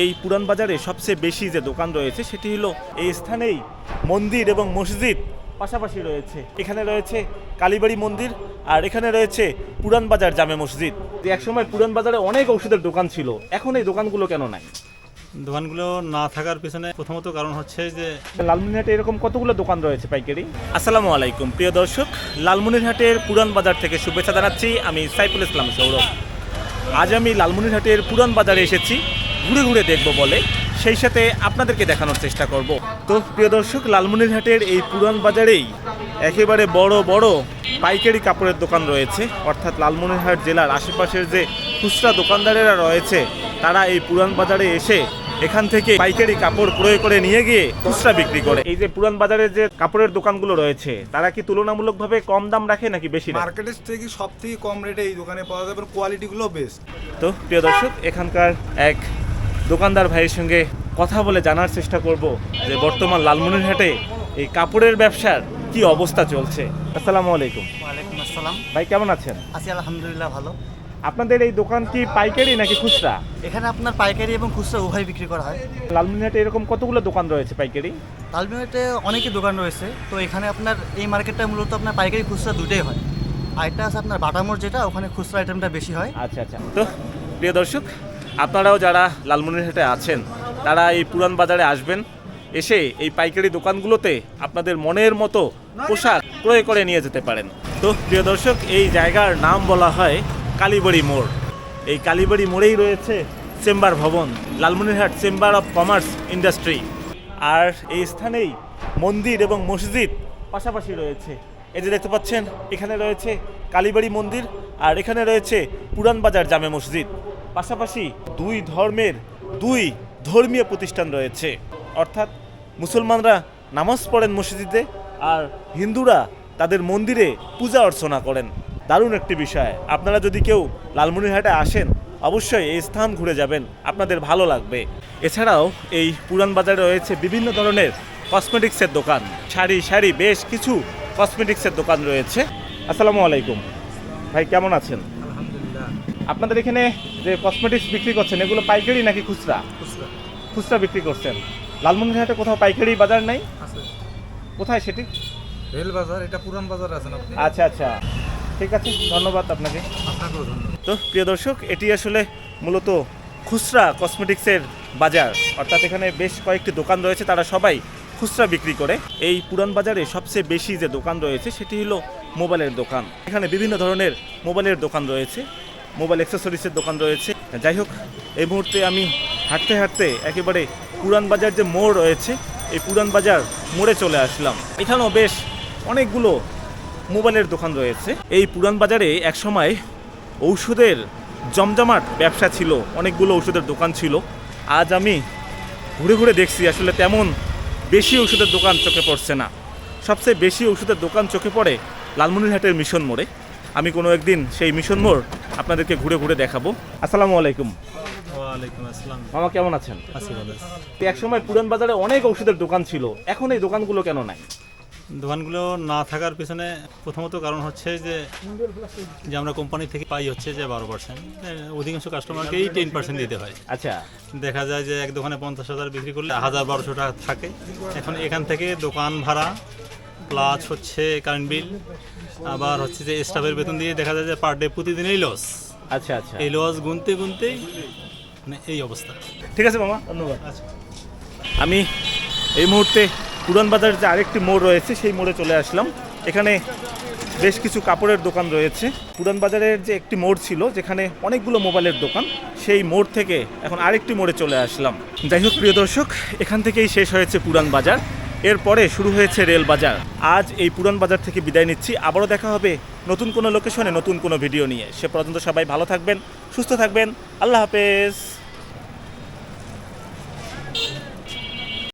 এই পুরান বাজারে সবচেয়ে বেশি যে দোকান রয়েছে সেটি হলো এই স্থানেই মন্দির এবং মসজিদ পাশাপাশি রয়েছে। এখানে রয়েছে কালীবাড়ি মন্দির আর এখানে রয়েছে পুরান বাজার জামে মসজিদ। একসময় পুরান বাজারে অনেক ওষুধের দোকান ছিল। এখন এই দোকানগুলো কেন নাই? দোকানগুলো না থাকার পিছনে প্রথমত কারণ হচ্ছে যে লালমনিরহাটে এরকম কতগুলো দোকান রয়েছে পাইকারি? আসসালামু আলাইকুম প্রিয় দর্শক লালমনিরহাটের পুরান বাজার থেকে শুভেচ্ছা জানাচ্ছি। আমি সাইফুল ইসলাম সৌরভ। আজ আমি লালমনিরহাটের পুরান বাজারে এসেছি। ঘুরে ঘুরে দেখব বলে। সেই সাথে আপনাদেরকে দেখানোর চেষ্টা করব। তো প্রিয় দর্শক লালমনিরহাটের এই পুরান বাজারেই একেবারে বড় বড় পাইকারি কাপড়ের দোকান রয়েছে। অর্থাৎ লালমনিরহাট জেলার আশেপাশের যে খুচরা দোকানদারেরা রয়েছে তারা এই পুরান বাজারে এসে এখান থেকে পাইকারি কাপড় ক্রয় করে নিয়ে গিয়ে খুচরা বিক্রি করে। এই যে পুরান বাজারে যে কাপড়ের দোকানগুলো রয়েছে তারা কি তুলনামূলকভাবে কম দাম রাখে নাকি বেশি মার্কেটের থেকে সব থেকে কম রেটে এই দোকানে পাওয়া যাবে কোয়ালিটিগুলো বেস্ট তো প্রিয় দর্শক এখানকার এক দোকানদার ভাইয়ের সঙ্গে কথা বলে জানার চেষ্টা করব যে বর্তমান লালমনিরহাটে এই কাপড়ের ব্যবসার কি অবস্থা চলছে। আসসালামু আলাইকুম। ওয়ালাইকুম আসসালাম। ভাই কেমন আছেন? আছি আলহামদুলিল্লাহ ভালো। আপনাদের এই দোকান কি পাইকারি নাকি খুচরা? এখানে আপনার পাইকারি এবং খুচরা উভয় বিক্রি করা হয়। লালমনিরহাটে এরকম কতগুলো দোকান রয়েছে পাইকারি? তালমিনাতে অনেকই দোকান রয়েছে। তো এখানে আপনার এই মার্কেটটা মূলত আপনার পাইকারি খুচরা দুটোই হয়। আরেকটা আছে আপনার বাটামোর যেটা ওখানে খুচরা আইটেমটা বেশি হয়। আচ্ছা আচ্ছা। তো প্রিয় দর্শক আপনারাও যারা লালমনিরহাটে আছেন, তারা এই পুরান বাজারে আসবেন, এসে এই পাইকারি দোকানগুলোতে আপনাদের মনের মতো পোশাক ক্রয় করে নিয়ে যেতে পারেন। তো প্রিয় দর্শক, এই জায়গার নাম বলা হয় কালীবাড়ি মোড়। এই কালীবাড়ি মোড়েই রয়েছে চেম্বার ভবন, Lalmonirhat chamber of commerce industry. আর এই স্থানেই মন্দির এবং মসজিদ পাশাপাশি রয়েছে। এই যে দেখতে পাচ্ছেন, এখানে রয়েছে কালীবাড়ি মন্দির আর এখানে রয়েছে পুরান বাজার জামে মসজিদ। পাশাপাশি দুই ধর্মের দুই ধর্মীয় প্রতিষ্ঠান রয়েছে। অর্থাৎ মুসলমানরা নামাজ পড়েন মসজিদে আর হিন্দুরা তাদের মন্দিরে পূজা অর্চনা করেন। দারুণ একটি বিষয়। আপনারা যদি কেউ লালমনিরহাটে আসেন, অবশ্যই এই স্থান ঘুরে যাবেন। আপনাদের ভালো লাগবে। এছাড়াও এই পুরান বাজারে রয়েছে বিভিন্ন ধরনের কসমেটিক্সের দোকান। শাড়ি শাড়ি, বেশ কিছু কসমেটিক্সের দোকান রয়েছে। আসসালামু আলাইকুম। ভাই, কেমন আছেন? আপনাদের এখানে যে কসমেটিক্স বিক্রি করছেন এগুলো পাইকারি নাকি খুচরা? খুচরা। বিক্রি করছেন। লালমনিরহাটে কোথাও পাইকারি বাজার নাই? কোথায় সেটি? রেল বাজার এটা পুরান বাজার আপনি? আচ্ছা আচ্ছা। ঠিক আছে ধন্যবাদ আপনাকে। আপনাকেও ধন্যবাদ। তো প্রিয় দর্শক এটি আসলে মূলত খুচরা কসমেটিক্সের বাজার। অর্থাৎ এখানে বেশ কয়েকটি দোকান রয়েছে তারা সবাই খুচরা বিক্রি করে। এই পুরান বাজারে সবচেয়ে বেশি যে দোকান রয়েছে সেটি হলো মোবাইলের দোকান। এখানে বিভিন্ন ধরনের মোবাইলের দোকান রয়েছে। মোবাইল অ্যাক্সেসরিজের দোকান রয়েছে। যাই হোক, এই মুহূর্তে আমি হাঁটতে হাঁটতে একেবারে পুরান বাজার যে মোড় রয়েছে, এই পুরান বাজার মোড়ে চলে আসলাম। এখানেও বেশ অনেকগুলো মোবাইলের দোকান রয়েছে। এই পুরান বাজারে একসময় ঔষধের জমজমাট ব্যবসা ছিল, অনেকগুলো ঔষধের দোকান ছিল। আজ আমি ঘুরে ঘুরে দেখছি, আসলে তেমন বেশি ওষুধের দোকান চোখে পড়ছে না। সবচেয়ে বেশি ওষুধের দোকান চোখে পড়ে লালমনিরহাটের মিশন মোড়ে। আমি কোনো একদিন সেই মিশন মোড় আপনাদেরকে ঘুরে ঘুরে দেখাবো। আসসালামু আলাইকুম। মামা কেমন আছেন? আছি। একসময় পুরান বাজারে অনেক ওষুধের দোকান ছিল। এখন এই দোকানগুলো কেন নাই? দোকানগুলো না থাকার পিছনে প্রথমত কারণ হচ্ছে যে যে আমরা কোম্পানি থেকে পাই হচ্ছে যে বারো পার্সেন্ট অধিকাংশ কাস্টমারকেই টেন পার্সেন্ট দিতে হয়। আচ্ছা। দেখা যায় যে এক দোকানে পঞ্চাশ হাজার বিক্রি করলে হাজার বারোশো টাকা থাকে। এখন এখান থেকে দোকান ভাড়া প্লাস হচ্ছে কারেন্ট বিল আবার হচ্ছে যে স্টাফের বেতন দিয়ে দেখা যায় যে পার ডে প্রতিদিনই লস আচ্ছা আচ্ছা। এই লস গুনতে গুনতে মানে এই অবস্থা। ঠিক আছে মামা ধন্যবাদ। আমি এই মুহূর্তে পুরান বাজার যে আরেকটি মোড় রয়েছে সেই মোড়ে চলে আসলাম। এখানে বেশ কিছু কাপড়ের দোকান রয়েছে। পুরান বাজারের যে একটি মোড় ছিল যেখানে অনেকগুলো মোবাইলের দোকান সেই মোড় থেকে এখন আরেকটি মোড়ে চলে আসলাম। যাই হোক প্রিয় দর্শক এখান থেকেই শেষ হয়েছে পুরান বাজার। এরপরে শুরু হয়েছে রেল বাজার। আজ এই পুরান বাজার থেকে বিদায় নিচ্ছি। আবারও দেখা হবে নতুন কোনো লোকেশনে নতুন কোনো ভিডিও নিয়ে। সে পর্যন্ত সবাই ভালো থাকবেন, সুস্থ থাকবেন। আল্লাহ হাফেজ।